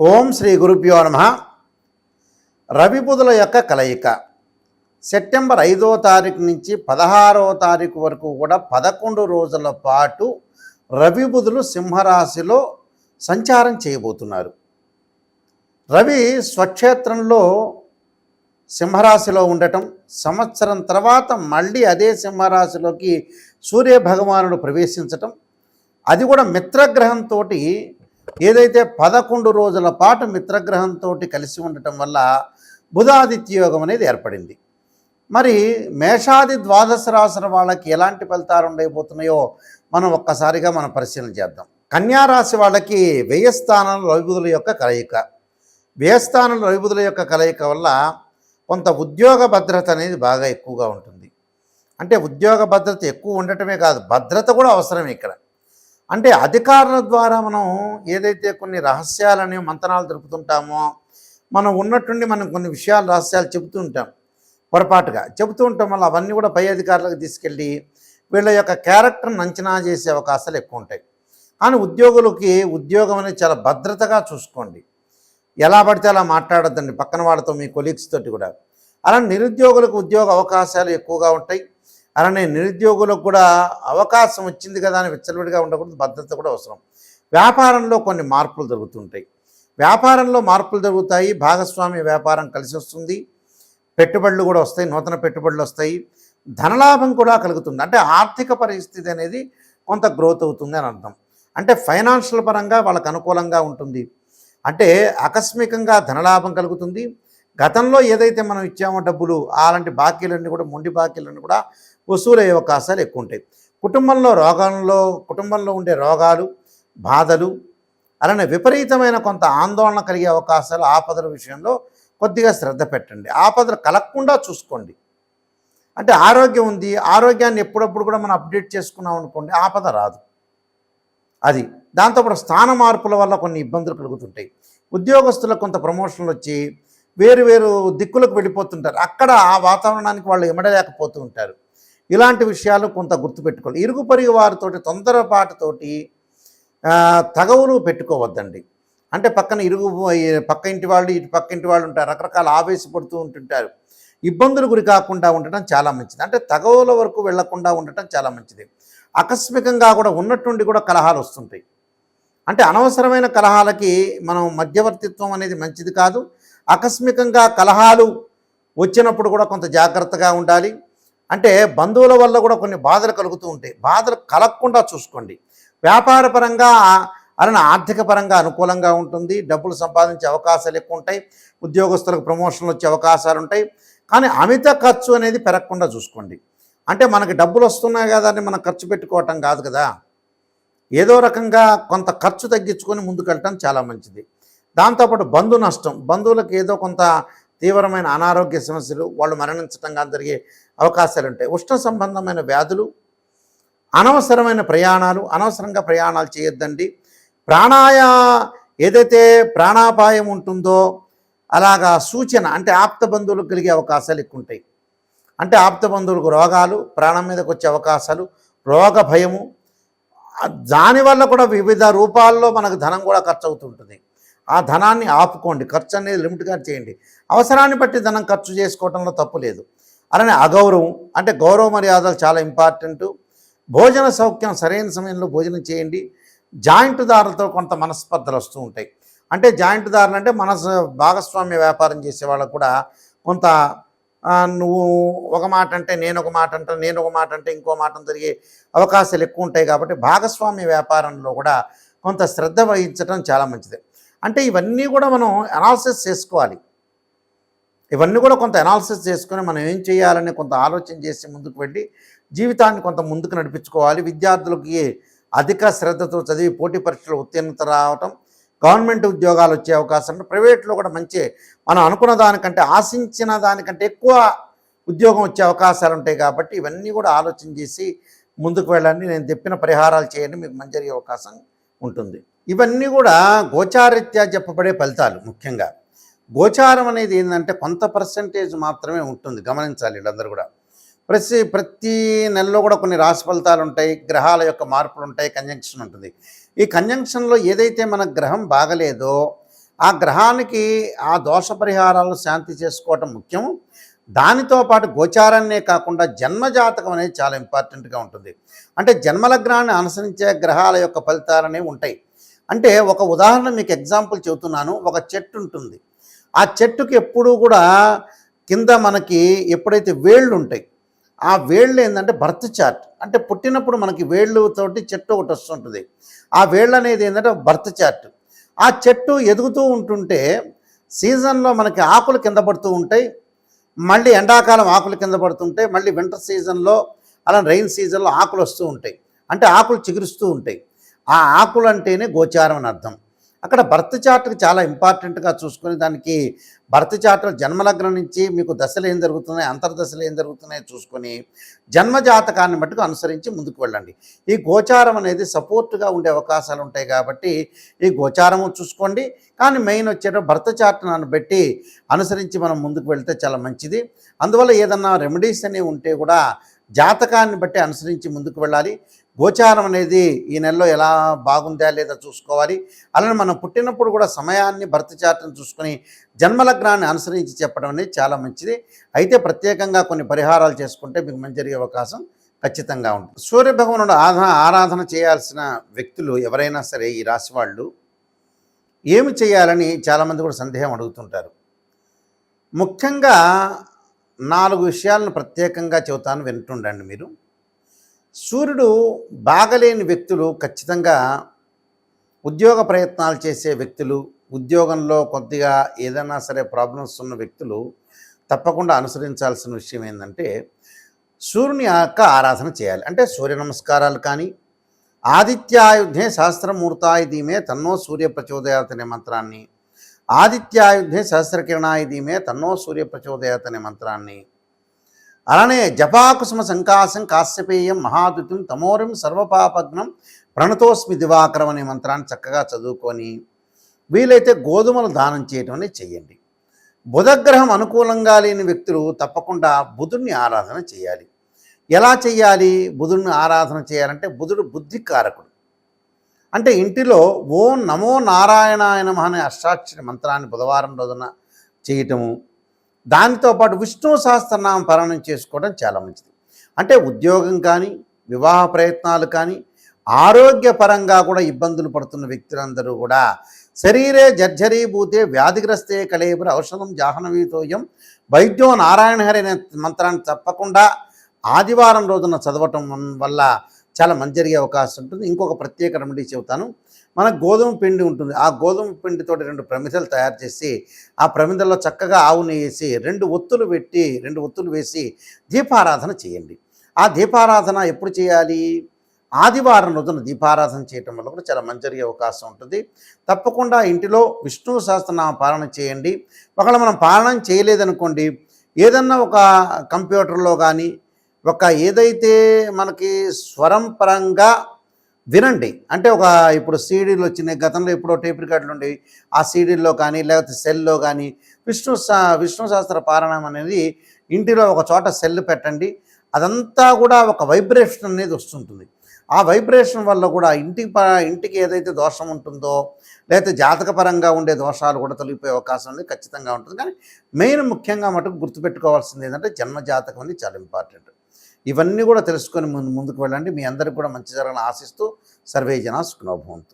ఓం శ్రీ గురుభ్యో నమ. రవి యొక్క కలయిక. సెప్టెంబర్ ఐదో తారీఖు నుంచి పదహారవ తారీఖు వరకు కూడా పదకొండు రోజుల పాటు రవిబుధులు సింహరాశిలో సంచారం చేయబోతున్నారు. రవి స్వక్షేత్రంలో సింహరాశిలో ఉండటం సంవత్సరం తర్వాత మళ్ళీ అదే సింహరాశిలోకి సూర్య భగవానుడు ప్రవేశించటం అది కూడా మిత్రగ్రహంతో ఏదైతే పదకొండు రోజుల పాటు మిత్రగ్రహంతో కలిసి ఉండటం వల్ల బుధాదిత్య యోగం అనేది ఏర్పడింది. మరి మేషాది ద్వాదశ రాశుల వాళ్ళకి ఎలాంటి ఫలితాలు ఉండబోతున్నాయో మనం ఒక్కసారిగా మనం పరిశీలన చేద్దాం. కన్యా రాశి వాళ్ళకి వ్యయస్థానం రవిబుధుల యొక్క కలయిక. వ్యయస్థానం రవిబుధుల యొక్క కలయిక వల్ల కొంత ఉద్యోగ భద్రత అనేది బాగా ఎక్కువగా ఉంటుంది. అంటే ఉద్యోగ భద్రత ఎక్కువ ఉండటమే కాదు భద్రత కూడా అవసరం ఇక్కడ. అంటే అధికారుల ద్వారా మనం ఏదైతే కొన్ని రహస్యాలని మంతనాలు తెలుపుతుంటామో మనం ఉన్నట్టుండి మనం కొన్ని విషయాలు రహస్యాలు చెబుతూ ఉంటాం. పొరపాటుగా చెబుతూ ఉంటాం వల్ల అవన్నీ కూడా పై అధికారులకు తీసుకెళ్ళి వీళ్ళ యొక్క క్యారెక్టర్ని అంచనా చేసే అవకాశాలు ఎక్కువ ఉంటాయి. కానీ ఉద్యోగులకి ఉద్యోగం అనేది చాలా భద్రతగా చూసుకోండి. ఎలా పడితే అలా మాట్లాడొద్దండి పక్కన వాళ్ళతో మీ కొలీగ్స్ తోటి కూడా. అలా నిరుద్యోగులకు ఉద్యోగ అవకాశాలు ఎక్కువగా ఉంటాయి. అలానే నిరుద్యోగులకు కూడా అవకాశం వచ్చింది కదా అని విచ్చలవిడిగా ఉండకూడదు భద్రత కూడా అవసరం. వ్యాపారంలో కొన్ని మార్పులు జరుగుతుంటాయి. వ్యాపారంలో మార్పులు జరుగుతాయి భాగస్వామి వ్యాపారం కలిసి వస్తుంది పెట్టుబడులు కూడా వస్తాయి నూతన పెట్టుబడులు వస్తాయి ధనలాభం కూడా కలుగుతుంది. అంటే ఆర్థిక పరిస్థితి అనేది కొంత గ్రోత్ అవుతుంది అని అర్థం. అంటే ఫైనాన్షియల్ పరంగా వాళ్ళకు అనుకూలంగా ఉంటుంది. అంటే ఆకస్మికంగా ధనలాభం కలుగుతుంది. గతంలో ఏదైతే మనం ఇచ్చామో డబ్బులు అలాంటి బాకీలన్నీ కూడా మొండి బాకీలన్నీ కూడా వసూలయ్యే అవకాశాలు ఎక్కువ ఉంటాయి కుటుంబంలో రోగాల్లో కుటుంబంలో ఉండే రోగాలు బాధలు అలానే విపరీతమైన కొంత ఆందోళన కలిగే అవకాశాలు ఆపదల విషయంలో కొద్దిగా శ్రద్ధ పెట్టండి. ఆపదలు కలగకుండా చూసుకోండి. అంటే ఆరోగ్యం ఉంది ఆరోగ్యాన్ని ఎప్పుడప్పుడు కూడా మనం అప్డేట్ చేసుకున్నాం అనుకోండి ఆపద రాదు. అది దాంతోపాటు స్థాన మార్పుల వల్ల కొన్ని ఇబ్బందులు కలుగుతుంటాయి ఉద్యోగస్తులకు కొంత ప్రమోషన్లు వచ్చి వేరు వేరు దిక్కులకు వెళ్ళిపోతుంటారు. అక్కడ ఆ వాతావరణానికి వాళ్ళు ఎమడలేకపోతూ ఉంటారు. ఇలాంటి విషయాలు కొంత గుర్తుపెట్టుకోవాలి. ఇరుగు పొరుగు వారితోటి తొందరపాటుతోటి తగవులు పెట్టుకోవద్దండి. అంటే పక్కన ఇరుగు పక్క ఇంటి వాళ్ళు ఇటు పక్క ఇంటి వాళ్ళు ఉంటారు రకరకాల ఆవేశపడుతూ ఉంటుంటారు. ఇబ్బందులు గురి కాకుండా ఉండటం చాలా మంచిది. అంటే తగవుల వరకు వెళ్ళకుండా ఉండటం చాలా మంచిది. ఆకస్మికంగా కూడా ఉన్నట్టుండి కూడా కలహాలు వస్తుంటాయి. అంటే అనవసరమైన కలహాలకి మనం మధ్యవర్తిత్వం అనేది మంచిది కాదు. ఆకస్మికంగా కలహాలు వచ్చినప్పుడు కూడా కొంత జాగ్రత్తగా ఉండాలి. అంటే బంధువుల వల్ల కూడా కొన్ని బాధలు కలుగుతూ ఉంటాయి. బాధలు కలగకుండా చూసుకోండి. వ్యాపారపరంగా అలానే ఆర్థిక పరంగా అనుకూలంగా ఉంటుంది. డబ్బులు సంపాదించే అవకాశాలు ఎక్కువ ఉంటాయి. ఉద్యోగస్తులకు ప్రమోషన్లు వచ్చే అవకాశాలు ఉంటాయి. కానీ అమిత ఖర్చు అనేది పెరగకుండా చూసుకోండి. అంటే మనకి డబ్బులు వస్తున్నాయి కదా అని మనం ఖర్చు పెట్టుకోవటం కాదు కదా. ఏదో రకంగా కొంత ఖర్చు తగ్గించుకొని ముందుకెళ్ళటం చాలా మంచిది. దాంతోపాటు బంధు నష్టం. బంధువులకు ఏదో కొంత తీవ్రమైన అనారోగ్య సమస్యలు వాళ్ళు మరణించటంగా జరిగే అవకాశాలు ఉంటాయి. ఉష్ణ సంబంధమైన వ్యాధులు అనవసరమైన ప్రయాణాలు అనవసరంగా ప్రయాణాలు చేయొద్దండి. ప్రాణాయా ఏదైతే ప్రాణాపాయం ఉంటుందో అలాగా సూచన అంటే ఆప్త బంధువులకు కలిగే అవకాశాలు ఎక్కువ ఉంటాయి. అంటే ఆప్త బంధువులకు రోగాలు ప్రాణం మీదకి వచ్చే అవకాశాలు రోగ భయము దానివల్ల కూడా వివిధ రూపాల్లో మనకు ధనం కూడా ఖర్చు అవుతుంటుంది ఆ ధనాన్ని ఆపుకోండి ఖర్చు అనేది లిమిట్గా చేయండి. అవసరాన్ని బట్టి ధనం ఖర్చు చేసుకోవడంలో తప్పు లేదు. అలానే అగౌరవం అంటే గౌరవ మర్యాదలు చాలా ఇంపార్టెంట్. భోజన సౌఖ్యం సరైన సమయంలో భోజనం చేయండి. జాయింట్ దారులతో కొంత మనస్పర్ధలు వస్తూ ఉంటాయి. అంటే జాయింట్ దారులు అంటే మనసు భాగస్వామ్య వ్యాపారం చేసే వాళ్ళకు కూడా కొంత నువ్వు ఒక మాట అంటే నేను ఒక మాట అంటే నేను ఒక మాట అంటే ఇంకో మాట జరిగే అవకాశాలు ఎక్కువ ఉంటాయి కాబట్టి భాగస్వామ్య వ్యాపారంలో కూడా కొంత శ్రద్ధ వహించడం చాలా మంచిది. అంటే ఇవన్నీ కూడా మనం అనాలిసిస్ చేసుకోవాలి. ఇవన్నీ కూడా కొంత అనాలిసిస్ చేసుకొని మనం ఏం చేయాలని కొంత ఆలోచన చేసి ముందుకు వెళ్ళి జీవితాన్ని కొంత ముందుకు నడిపించుకోవాలి. విద్యార్థులకి అధిక శ్రద్ధతో చదివి పోటీ పరీక్షలు ఉత్తీర్ణత రావటం గవర్నమెంట్ ఉద్యోగాలు వచ్చే అవకాశం ప్రైవేట్లో కూడా మంచి మనం అనుకున్న దానికంటే ఆశించిన దానికంటే ఎక్కువ ఉద్యోగం వచ్చే అవకాశాలు ఉంటాయి కాబట్టి ఇవన్నీ కూడా ఆలోచన చేసి ముందుకు వెళ్ళండి. నేను చెప్పిన పరిహారాలు చేయండి. మీకు మంచి జరిగే అవకాశం ఉంటుంది. ఇవన్నీ కూడా గోచారిత్యా చెప్పబడే ఫలితాలు ముఖ్యంగా. గోచారం అనేది ఏంటంటే కొంత పర్సంటేజ్ మాత్రమే ఉంటుంది. గమనించాలి వీళ్ళందరూ కూడా. ప్రతి ప్రతి నెలలో కూడా కొన్ని రాశి ఫలితాలు ఉంటాయి. గ్రహాల యొక్క మార్పులు ఉంటాయి. కంజంక్షన్ ఉంటుంది. ఈ కంజంక్షన్లో ఏదైతే మన గ్రహం బాగలేదో ఆ గ్రహానికి ఆ దోష పరిహారాలను శాంతి చేసుకోవటం ముఖ్యం. దానితో పాటు గోచారాన్నే కాకుండా జన్మజాతకం అనేది చాలా ఇంపార్టెంట్గా ఉంటుంది. అంటే జన్మలగ్నాన్ని అనుసరించే గ్రహాల యొక్క ఫలితాలనే ఉంటాయి. అంటే ఒక ఉదాహరణ మీకు ఎగ్జాంపుల్ చెబుతున్నాను. ఒక చెట్టు ఉంటుంది. ఆ చెట్టుకి ఎప్పుడూ కూడా కింద మనకి ఎప్పుడైతే వేళ్ళు ఉంటాయి ఆ వేళ్ళు ఏంటంటే బర్త్ చార్ట్. అంటే పుట్టినప్పుడు మనకి వేళ్ళతోటి చెట్టు ఒకటి వస్తుంటుంది. ఆ వేళ్ళు అనేది ఏంటంటే బర్త్ చార్ట్. ఆ చెట్టు ఎదుగుతూ ఉంటుంటే సీజన్లో మనకి ఆకులు కింద పడుతూ ఉంటాయి. మళ్ళీ ఎండాకాలం ఆకులు కింద పడుతుంటాయి. మళ్ళీ వింటర్ సీజన్లో అలా రైన్ సీజన్లో ఆకులు వస్తూ ఉంటాయి. అంటే ఆకులు చిగురుస్తూ ఉంటాయి. ఆ ఆకులు అంటేనే గోచారం అని అర్థం. అక్కడ బర్త్ చార్ట్కి చాలా ఇంపార్టెంట్గా చూసుకుని దానికి బర్త్ చార్ట్ జన్మలగ్నం నుంచి మీకు దశలు ఏం జరుగుతున్నాయి అంతర్దశలు ఏం జరుగుతున్నాయో చూసుకొని జన్మ జాతకాన్ని మట్టుకు అనుసరించి ముందుకు వెళ్ళండి. ఈ గోచారం అనేది సపోర్ట్గా ఉండే అవకాశాలు ఉంటాయి కాబట్టి ఈ గోచారము చూసుకోండి. కానీ మెయిన్ వచ్చేటప్పుడు భర్త చార్ట్ను పెట్టి అనుసరించి మనం ముందుకు వెళ్తే చాలా మంచిది. అందువల్ల ఏదన్నా రెమెడీస్ అనేవి ఉంటే కూడా జాతకాన్ని బట్టి అనుసరించి ముందుకు వెళ్ళాలి. గోచారం అనేది ఈ నెలలో ఎలా బాగుందా లేదా చూసుకోవాలి. అలానే మనం పుట్టినప్పుడు కూడా సమయాన్ని భర్త చార్ట్ని చూసుకొని జన్మలగ్నాన్ని అనుసరించి చెప్పడం అనేది చాలా మంచిది. అయితే ప్రత్యేకంగా కొన్ని పరిహారాలు చేసుకుంటే మీకు మంచి జరిగే అవకాశం ఖచ్చితంగా ఉంటుంది. సూర్యభగవానుడు ఆధా ఆరాధన చేయాల్సిన వ్యక్తులు ఎవరైనా సరే ఈ రాశి వాళ్ళు ఏమి చేయాలని చాలామంది కూడా సందేహం అడుగుతుంటారు. ముఖ్యంగా నాలుగు విషయాలను ప్రత్యేకంగా చెబుతాను వింటుండండి మీరు. సూర్యుడు బాగలేని వ్యక్తులు ఖచ్చితంగా ఉద్యోగ ప్రయత్నాలు చేసే వ్యక్తులు ఉద్యోగంలో కొద్దిగా ఏదైనా సరే ప్రాబ్లమ్స్ ఉన్న వ్యక్తులు తప్పకుండా అనుసరించాల్సిన విషయం ఏంటంటే సూర్యుని యొక్క ఆరాధన చేయాలి. అంటే సూర్య నమస్కారాలు కానీ ఆదిత్యాయుధే సహస్రమూర్తాయి దీమే తన్నో సూర్య ప్రచోదయాత్ అనే మంత్రాన్ని ఆదిత్యాయుధే సహస్రకిరణాయి దీమే తన్నో సూర్య ప్రచోదయాత్ అనే మంత్రాన్ని అలానే జపాకుసుమ సంకాశం కాశ్యపేయం మహాదుతిం తమోరిం సర్వపాపగ్నం ప్రణతోస్మి దివాకరం అనే మంత్రాన్ని చక్కగా చదువుకొని వీలైతే గోధుమలు దానం చేయటం అనేది చేయండి. బుధగ్రహం అనుకూలంగా లేని వ్యక్తులు తప్పకుండా బుధుడిని ఆరాధన చేయాలి. ఎలా చేయాలి? బుధుడిని ఆరాధన చేయాలంటే బుధుడు బుద్ధికారకుడు. అంటే ఇంటిలో ఓం నమో నారాయణాయ అనే అష్టాక్షరి మంత్రాన్ని బుధవారం రోజున చేయటము దానితో పాటు విష్ణు సహస్రనామం పారాయణం చేసుకోవడం చాలా మంచిది. అంటే ఉద్యోగం కానీ వివాహ ప్రయత్నాలు కానీ ఆరోగ్యపరంగా కూడా ఇబ్బందులు పడుతున్న వ్యక్తులందరూ కూడా శరీరే జర్జరీభూతే వ్యాధిగ్రస్తే కళేబుర ఔషధం జాహ్నవీతోయం వైద్యో నారాయణ హరి అనే మంత్రాన్ని తప్పకుండా ఆదివారం రోజున చదవటం వల్ల చాలా మంచి జరిగే అవకాశం ఉంటుంది. ఇంకొక ప్రత్యేక రెమెడీ చెబుతాను. మన గోధుమ పిండి ఉంటుంది. ఆ గోధుమ పిండితో రెండు ప్రమిదలు తయారు చేసి ఆ ప్రమిదల్లో చక్కగా ఆవు వేసి రెండు ఒత్తులు పెట్టి రెండు ఒత్తులు వేసి దీపారాధన చేయండి. ఆ దీపారాధన ఎప్పుడు చేయాలి? ఆదివారం రోజున దీపారాధన చేయటం వల్ల కూడా చాలా మంచి జరిగే అవకాశం ఉంటుంది. తప్పకుండా ఇంటిలో విష్ణు సహస్రనామ పాలన చేయండి. ఒకవేళ మనం పాలన చేయలేదనుకోండి ఏదన్నా ఒక కంప్యూటర్లో కానీ ఒక ఏదైతే మనకి స్వరం పరంగా వినండి. అంటే ఒక ఇప్పుడు సీడీలు వచ్చినాయి గతంలో ఎప్పుడో టేప్ రికార్డులు ఉండేవి. ఆ సీడీల్లో కానీ లేకపోతే సెల్లో కానీ విష్ణు విష్ణు శాస్త్ర పారాయణం అనేది ఇంటిలో ఒక చోట సెల్ పెట్టండి. అదంతా కూడా ఒక వైబ్రేషన్ అనేది వస్తుంటుంది. ఆ వైబ్రేషన్ వల్ల కూడా ఇంటికి ప ఇంటికి ఏదైతే దోషం ఉంటుందో లేకపోతే జాతకపరంగా ఉండే దోషాలు కూడా తొలగిపోయే అవకాశం అనేది ఖచ్చితంగా ఉంటుంది. కానీ మెయిన్ ముఖ్యంగా మటుకు గుర్తుపెట్టుకోవాల్సింది ఏంటంటే జన్మ జాతకం అనేది చాలా ఇంపార్టెంట్. ఇవన్నీ కూడా తెలుసుకొని ముందు ముందుకు వెళ్ళండి. మీ అందరికి కూడా మంచి జరగాలని ఆశిస్తూ సర్వే జనా సుఖనోభవంతు